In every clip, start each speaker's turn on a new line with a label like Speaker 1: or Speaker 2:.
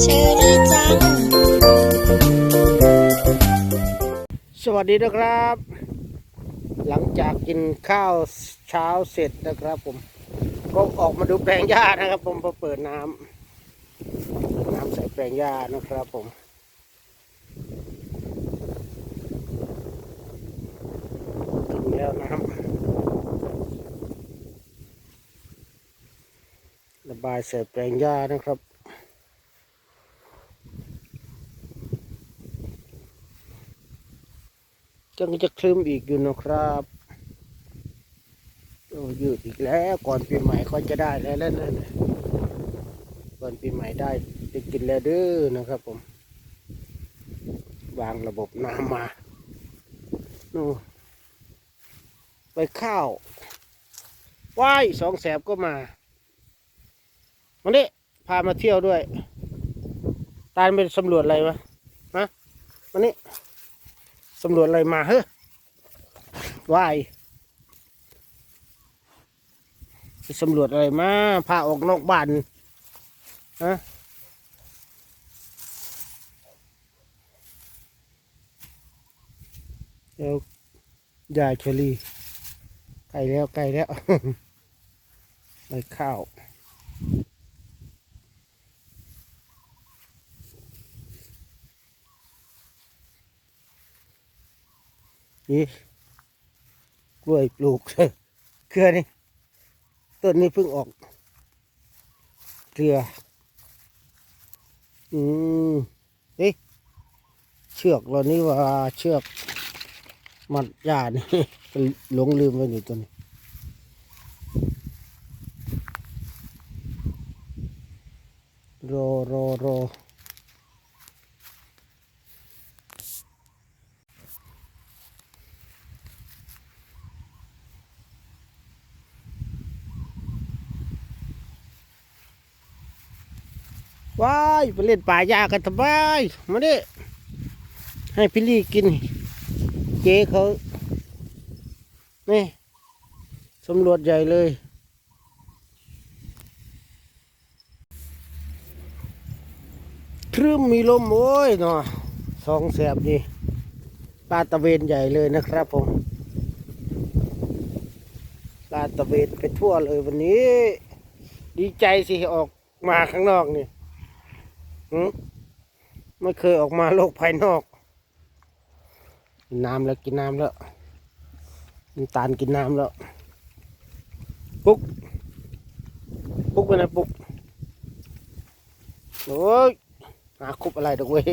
Speaker 1: เชอรี่จัง
Speaker 2: สวัสดีนะครับ หลังจากกินข้าวเช้าเสร็จนะครับผม ก็ออกมาดูแปลงหญ้านะครับ ผมพอเปิดน้ำเปิดน้ำใส่แปลงหญ้านะครับผมถึงแล้วนะครับระ บายใส่แปลงหญ้านะครับ จังจะคลึมอีกอยู่นะครับโอ้ยืดอีกแล้ว ก่อนปีใหม่ก็จะได้แล้วแนั่นนะก่อนปีใหม่ได้ได้กินแล้วเด้อนะครับผม วางระบบน้ำมานู่ไปข้าวว้ายสองแสบก็มา วันนี้พามาเที่ยวด้วย ตาลไปสำรวจอะไรวะฮะวันนี้สำรวจอะไรมาเฮ้ยวายสำรวจอะไรมาพาออกนอกบ้านฮะเดี๋ยวยายเชอรี่ไกลแล้วไกลแล้วไปข้าว นี่กล้วยปลูกเครือนี่ต้นนี้เพิ่งออกเครืออืมเอ๊ะเชือกเรานี่ว่าเชือก มัดยานี่หลงลืมไว้อยู่ตัวนี้รอรอรอ ว้ายไปเล่นป่ายากันทำไมมาดิให้พี่ลี่กิน เจ๊เขานี่สำรวจใหญ่เลยครึ้มมีลมโอ้ยเนาะสองแสบนี่ปลาตะเวนใหญ่เลยนะครับผมปลาตะเวนไปทั่วเลยวันนี้ ดีใจสิออกมาข้างนอกนี่ ไม่เคยออกมาโลกภายนอกกินน้ำแล้วกินน้ำแล้วน้ำตาลกินน้ำแล้วปุ๊กปุ๊กไปไหนปุ๊กโอ้ยหาคุบอะไรดอกเว้ย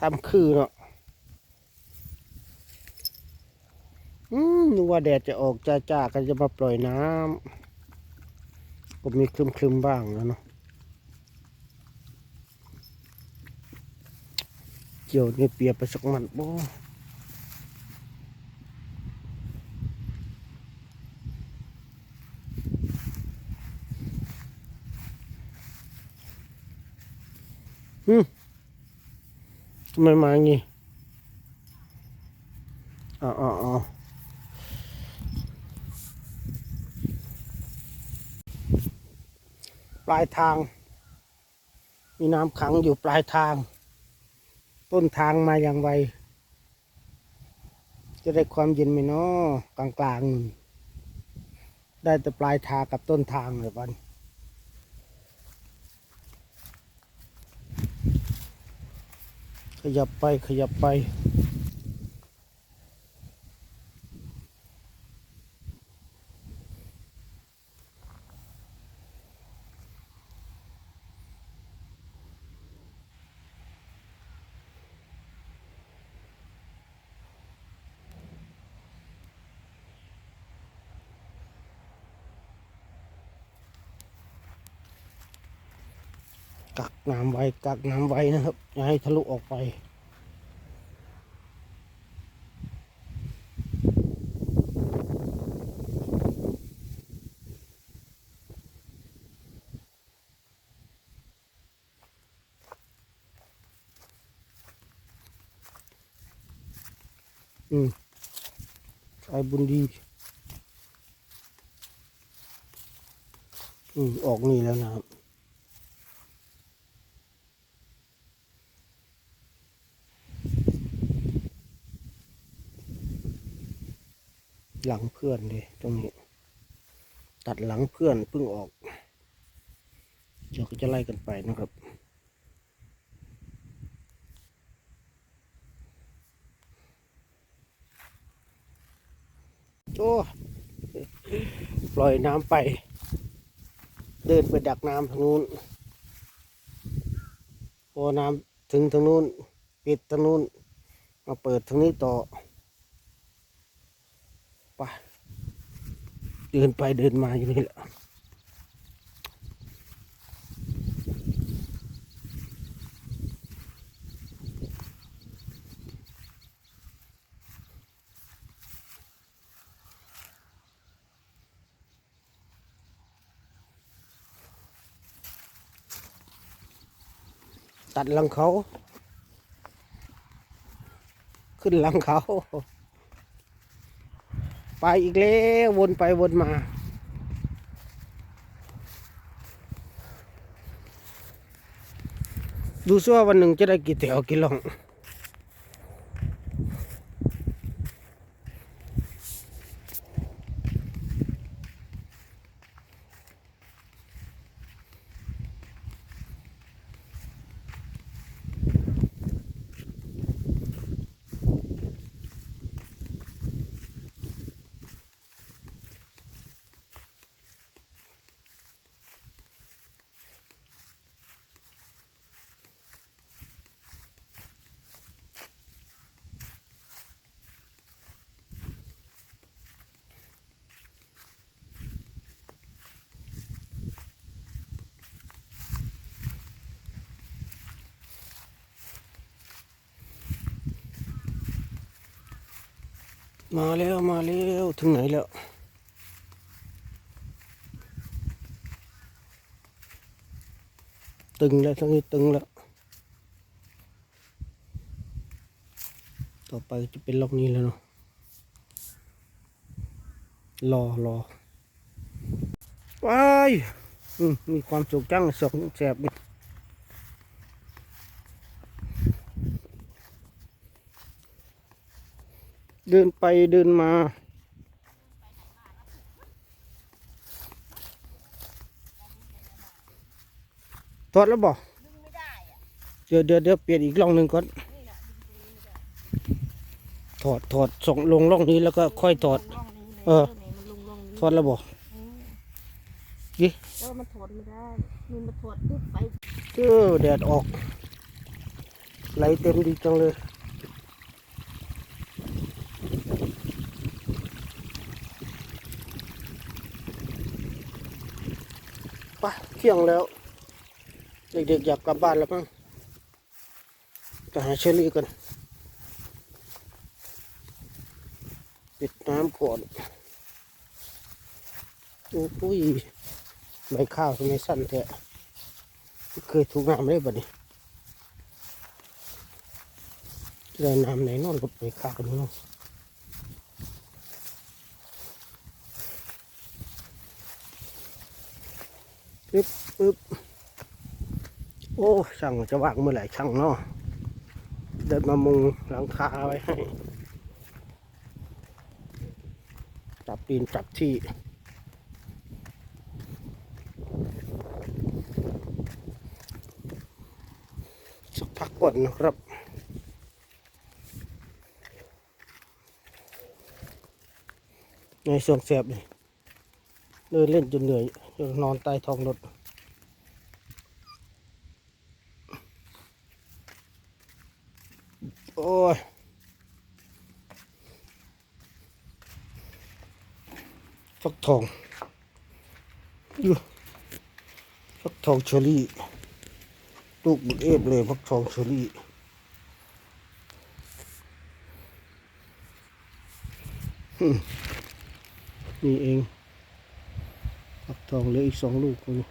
Speaker 2: ทำคือเนาะอืมนึกว่าแดดจะออกจ้าๆก็จะมาปล่อยน้ำก็มีคลึมๆบ้างนะเนาะ เกี่ยวนี่เปียไปสักมันบ่ฮึทำไมมาอย่างงี้อ๋ออ๋อปลายทาง มีน้ำขังอยู่ปลายทาง ต้นทางมาอย่างไว จะได้ความเย็นไหมเนาะกลางกลางๆได้แต่ปลายทางกับต้นทางเลยบันขยับไปขยับไป กักน้ำไว้กักน้ำไว้นะครับอย่าให้ทะลุออกไปอืมใช้บุญดีอืมออกนี่แล้วนะครับ หลังเพื่อนเลยตรงนี้ ตัดหลังเพื่อนเพิ่งออกเดี๋ยวก็จะไล่กันไปนะครับ โอ้ปล่อยน้ำไป เดินไปดักน้ำทางนู้นพอน้ำถึงทางนู้น ปิดทางนู้น มาเปิดทางนี้ต่อ ไปเดินไปเดินมาอยู่นี่แหละตัดหลังเขา ขึ้นหลังเขา ไปอีกแล้ววนไปวนมา ดูซิว่าวันหนึ่งจะได้กี่แถวกี่หล่อง มาแล้ว มาแล้ว ถึงไหนแล้ว ตึงแล้วทั้งนี้ตึงแล้ว ต่อไปจะเป็นล็อกนี้แล้วเนาะรอรอไปมมีความสุขจังสองแสบนี่ ดินไปเดินมา ถอดแล้วบอกเดี๋ยวเดี๋ยวเดี๋ยวเปลี่ยนอีกล่องหนึ่งก่อน ถอดถอดส่งลงล่องนี้แล้วก็ค่อยถอด เออ
Speaker 3: มันลงลงนี้
Speaker 2: ถอดแล้วบอกดิ
Speaker 3: แล้วมันถอดไม่ได้ มันมาถอดปุ๊บไป
Speaker 2: เออแดดออก ไหลเต็มดีจังเลย ไปเที่ยงแล้ว เด็กๆอยากกลับบ้านแล้วมั้งจะหาเชอรี่กันปิดน้ำก่อนโอ้ยใบข้าวทำไมสั้นแท้เคยถูกน้ำเลยบัดนี้ได้น้ำไหนนอนกับใบข้าวกันเนาะ ปึ๊บปึ๊บโอ้ช่างจะว่างเมื่อไหร่ช่างเนาะเดินมามุงหลังคาไว้ให้จับดินจับที่สักพักก่อนนะครับในส่วงแสบเดินเล่นจนเหนื่อย นนอนใต้ท้องรถโอ้ยฟักทองอยู่ฟักทองเชอรี่ลูกบุกเอฟเลยฟักทองเชอรี่นี่เอง ทองเหลืออีกสองลูกนี่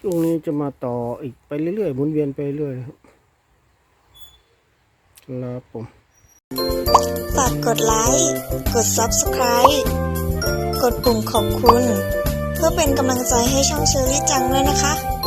Speaker 2: ช่วงนี้จะมาต่ออีกไปเรื่อยๆหมุนเวียนไปเรื่อยครับครับผม
Speaker 1: ฝากกดไลค์ กด Subscribe กดปุ่มขอบคุณ เพื่อเป็นกำลังใจให้ช่องเชอรี่จังด้วยนะคะ